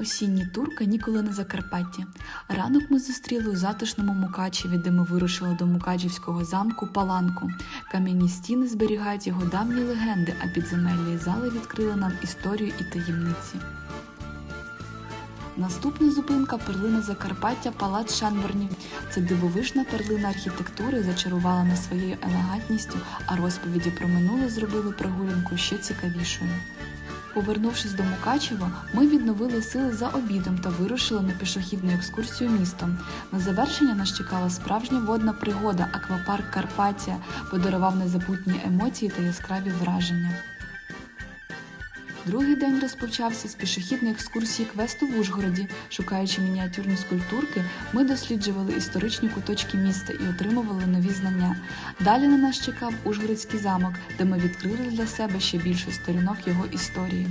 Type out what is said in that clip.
Осінній тур канікули на Закарпатті. Ранок ми зустріли у затишному Мукачеві, де ми вирушили до Мукачівського замку Паланку. Кам'яні стіни зберігають його давні легенди, а підземеллі зали відкрили нам історію і таємниці. Наступна зупинка перлина Закарпаття Палац Шанбернів. Це дивовижна перлина архітектури зачарувала нас своєю елегантністю, а розповіді про минуле зробили прогулянку ще цікавішою. Повернувшись до Мукачева, ми відновили сили за обідом та вирушили на пішохідну екскурсію містом. На завершення нас чекала справжня водна пригода, аквапарк Карпатія подарував незабутні емоції та яскраві враження. Другий день розпочався з пішохідної екскурсії квесту в Ужгороді. Шукаючи мініатюрні скульптурки, ми досліджували історичні куточки міста і отримували нові знання. Далі на нас чекав Ужгородський замок, де ми відкрили для себе ще більше сторінок його історії.